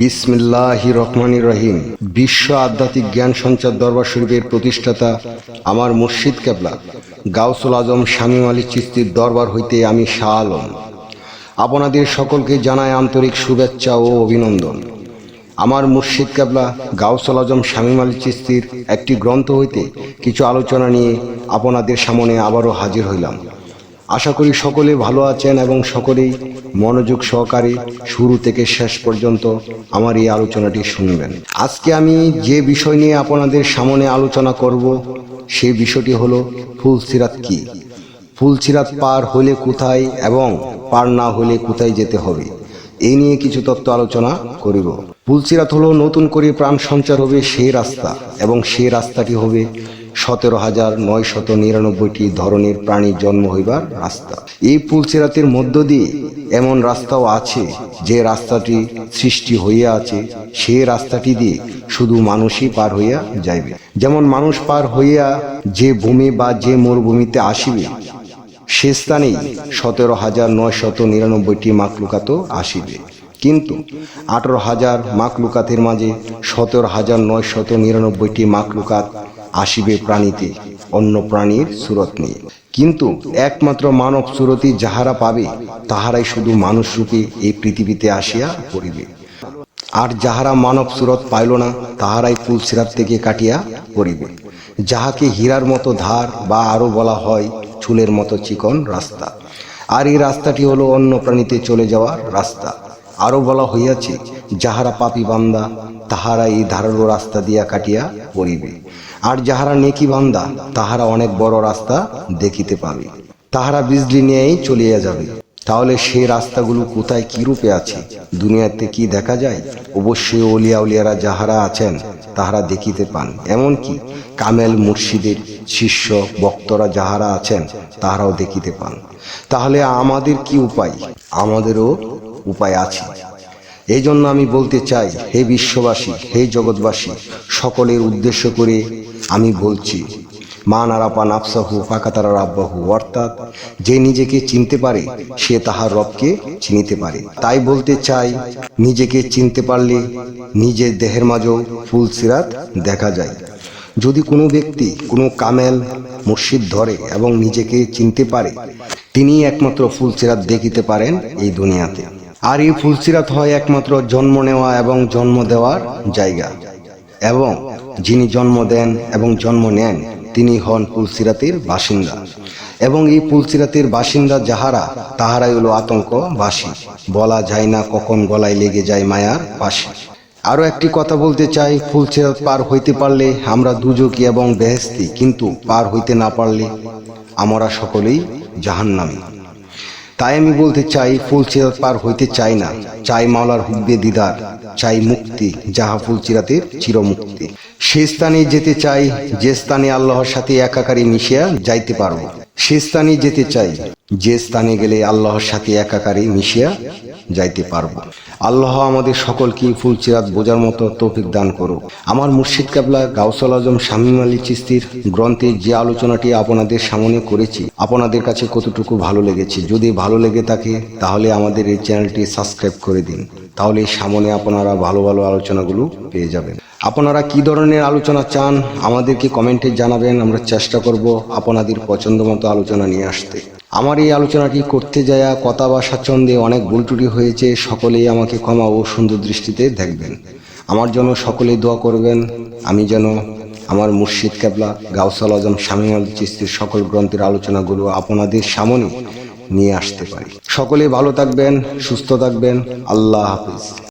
বিসমিল্লাহ রহমান রহিম। বিশ্ব আধ্যাত্মিক জ্ঞান সঞ্চার দরবার শরীফের প্রতিষ্ঠাতা আমার মুর্শিদ কেবলা, গাউসুল আজম শামীম আলী চিস্তির দরবার হইতে আমি শাহ আলম আপনাদের সকলকে জানায় আন্তরিক শুভেচ্ছা ও অভিনন্দন। আমার মুর্শিদ কেবলা, গাউসুল আজম শামীম আলী চিস্তির একটি গ্রন্থ হইতে কিছু আলোচনা নিয়ে আপনাদের সামনে আবারও হাজির হইলাম। আশা করি সকলে ভালো আছেন এবং সকলেই মনোযোগ সহকারে শুরু থেকে শেষ পর্যন্ত আমার এই আলোচনাটি শুনবেন। আজকে আমি যে বিষয় নিয়ে আপনাদের সামনে আলোচনা করব সেই বিষয়টি হলো ফুলসিরাত কি? ফুলসিরাত পার হলে কোথায় এবং পার না হলে কোথায় যেতে হবে? এই নিয়ে কিছু তত্ত্ব আলোচনা করিব। ফুলসিরাত হলো নতুন করে প্রাণ সঞ্চার হবে সেই রাস্তা এবং সেই রাস্তাটি হবে সতেরো হাজার নয় শত নিরানব্বইটি ধরনের প্রাণীর জন্ম হইবার রাস্তা। এই পুলসিরাতের মধ্য দিয়ে এমন রাস্তাও আছে যে রাস্তাটি সৃষ্টি হইয়া আছে, সে রাস্তাটি দিয়ে শুধু মানুষই পার হইয়া যাইবে। যেমন মানুষ পার হইয়া যে ভূমি বা যে মরুভূমিতে আসিবে, সে স্থানেই সতেরো হাজার নয় শত নিরানব্বইটি মাকলুকাত আসিবে। কিন্তু আঠারো হাজার মাকলুকাতের মাঝে সতেরো হাজার নয় শত নিরানব্বইটি মাকলুকাত আসিবে প্রাণীতে, অন্য প্রাণীর সুরত নিয়ে কিন্তু একমাত্র মানব সুরতি যাহারা পাবে, তাহারাই শুধু মানুষ রূপে এই পৃথিবীতে আসিয়া পড়িবে। আর যাহারা মানব সুরত পাইল না, তাহারাই পুলসিরাত থেকে কাটিয়া পড়িবে। যাহাকে হীরার মতো ধার বা আরও বলা হয়, চুলের মতো চিকন রাস্তা। আর এই রাস্তাটি হলো অন্য প্রাণীতে চলে যাওয়ার রাস্তা। আরও বলা হইয়াছে, যাহারা পাপি বান্দা তাহারা এই ধারালো রাস্তা দিয়া কাটিয়া পড়িবে। আর যাহারা নেকি বান্দা, তাহারা অনেক বড় রাস্তা দেখিতে পাবে। তাহারা বিজলি নিয়েই চলিয়া যাবে। তাহলে সেই রাস্তাগুলো কোথায় কি রূপে আছে? দুনিয়াতে কি দেখা যায়? অবশ্যই অলিয়া উলিয়ারা যাহারা আছেন, তাহারা দেখিতে পান। এমনকি কামেল মুর্শিদের শিষ্য বক্তরা যাহারা আছেন, তাহারাও দেখিতে পান। তাহলে আমাদের কি উপায়? আমাদেরও উপায় আছে। এই জন্য আমি বলতে চাই, হে বিশ্ববাসী, হে জগৎবাসী, সকলের উদ্দেশ্য করে আমি বলছি, মা নারাপা নাফসাহু ফাঁকাতারা রাব্বাহু অর্থাৎ যে নিজেকে চিনতে পারে, সে তাহার রবকে চিনিতে পারে। তাই বলতে চাই, নিজেকে চিনতে পারলে নিজের দেহের মাঝেও ফুল সিরাত দেখা যায়। যদি কোনো ব্যক্তি কোনো কামেল, মুর্শিদ ধরে এবং নিজেকে চিনতে পারে তিনি একমাত্র ফুল সিরাত দেখিতে পারেন এই দুনিয়াতে। আর এই ফুলসিরাত হয় একমাত্র জন্ম নেওয়া এবং জন্ম দেওয়ার জায়গা। এবং যিনি জন্ম দেন এবং জন্ম নেন, তিনি হন পুলসিরাতের বাসিন্দা। এবং এই পুলসিরাতের বাসিন্দা যাহারা, তাহারাই হলো আতঙ্কবাসী। বলা যায় না কখন গলায় লেগে যায় মায়ার পাশে। আরও একটি কথা বলতে চাই ফুলসিরাত পার হইতে পারলে আমরা দুজকি এবং বেহেস্তি কিন্তু পার হইতে না পারলে আমরা সকলেই জাহান্নামী। তাই আমি বলতে চাই, ফুল চিরাত পার হইতে চাই না। চাই মাওলার হুব্বে দিদার, চাই মুক্তি, যাহা ফুল চিরাতের চিরমুক্তি। সে স্থানে যেতে চাই, যে স্থানে আল্লাহর সাথে একাকারী মিশিয়া যাইতে পারব। সে স্থানে যেতে চাই। যে স্থানে গেলে আল্লাহর সাথে একাকারে মিশিয়া যাইতে পারব। আল্লাহ আমাদের সকলকে ফুল চিরাত বোঝার মতো তৌফিক দান করো আমার মুর্শিদ কাবলা গাউসল আজম শামীম আলী চিস্তির গ্রন্থে যে আলোচনাটি আপনাদের সামনে করেছি, আপনাদের কাছে কতটুকু ভালো লেগেছে? যদি ভালো লেগে থাকে, তাহলে আমাদের এই চ্যানেলটি সাবস্ক্রাইব করে দিন। তাহলে সামনে আপনারা ভালো ভালো আলোচনাগুলো পেয়ে যাবেন। আপনারা কি ধরনের আলোচনা চান, আমাদেরকে কমেন্টে জানাবেন, আমরা চেষ্টা করব আপনাদের পছন্দ মতো আলোচনা নিয়ে আসতে। আমার এই আলোচনাটি করতে যায়া কথা বা স্বাচ্ছন্দ্যে অনেক ভুল হয়েছে, সকলেই আমাকে ক্ষমা ও সুন্দর দৃষ্টিতে দেখবেন। আমার জন্য সকলেই দোয়া করবেন, আমি যেন আমার মুর্শিদ কেবলা, গাউসাল আজম, শামীম আল চিস্তির সকল গ্রন্থের আলোচনাগুলো আপনাদের সামনে নিয়ে আসতে পারি। সকলে ভালো থাকবেন, সুস্থ থাকবেন, আল্লাহ হাফিজ।